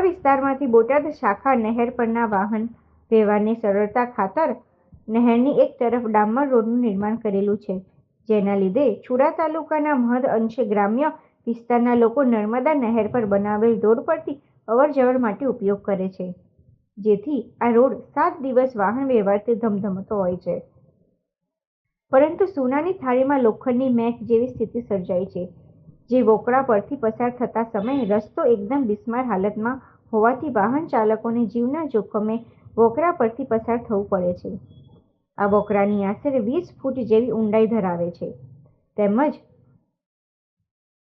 વિસ્તારમાંથી બોટાદ શાખા નહેર પરના વાહન વ્યવહારની સરળતા ખાતર નહેરની એક તરફ ડામર રોડનું નિર્માણ કરેલું છે, જેના લીધે છુડા તાલુકાના મહદ અંશે ગ્રામ્ય વિસ્તારના લોકો નર્મદા નહેર પર બનાવેલ રોડ પરથી અવરજવર માટે ઉપયોગ કરે છે, જેથી આ રોડ સાત દિવસ વાહન વ્યવહારથી ધમધમતો હોય છે. પરંતુ સોનાની થાળીમાં લોખંડની મેચ જેવી સ્થિતિ સર્જાઈ છે. જે વોકળા પરથી પસાર થતા સમયે રસ્તો એકદમ બિસ્માર હાલતમાં હોવાથી વાહન ચાલકોને જીવના જોખમે વોકરા પરથી પસાર થવું પડે છે. આ વોકરાની આશરે વીસ ફૂટ જેવી ઊંડાઈ ધરાવે છે. તેમજ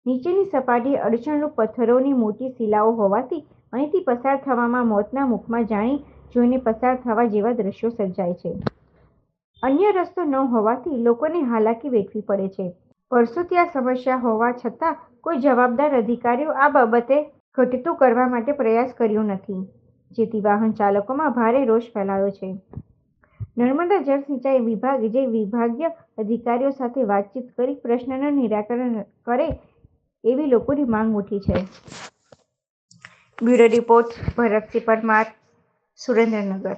નીચેની સપાટીએ અડચણરૂપ પથ્થરોની મોટી શિલાઓ હોવાથી અહીંથી પસાર થવામાં મોતના મુખમાં જાણી જોઈને પસાર થવા જેવા દ્રશ્યો સર્જાય છે. અન્ય રસ્તો ન હોવાથી લોકોને હાલાકી વેઠવી પડે છે. વર્ષોથી આ સમસ્યા હોવા છતાં કોઈ જવાબદાર અધિકારીઓ આ બાબતે ઘટતું કરવા માટે પ્રયાસ કર્યો નથી. જેથી વાહન ચાલકોમાં ભારે રોષ ફેલાયો છે. નર્મદા જળ સિંચાઈ વિભાગ જે વિભાગીય અધિકારીઓ સાથે વાતચીત કરી પ્રશ્નનું નિરાકરણ કરે એવી લોકોની માંગ ઉઠી છે. Bureau report, Bharatsinh Parmar, Surendranagar.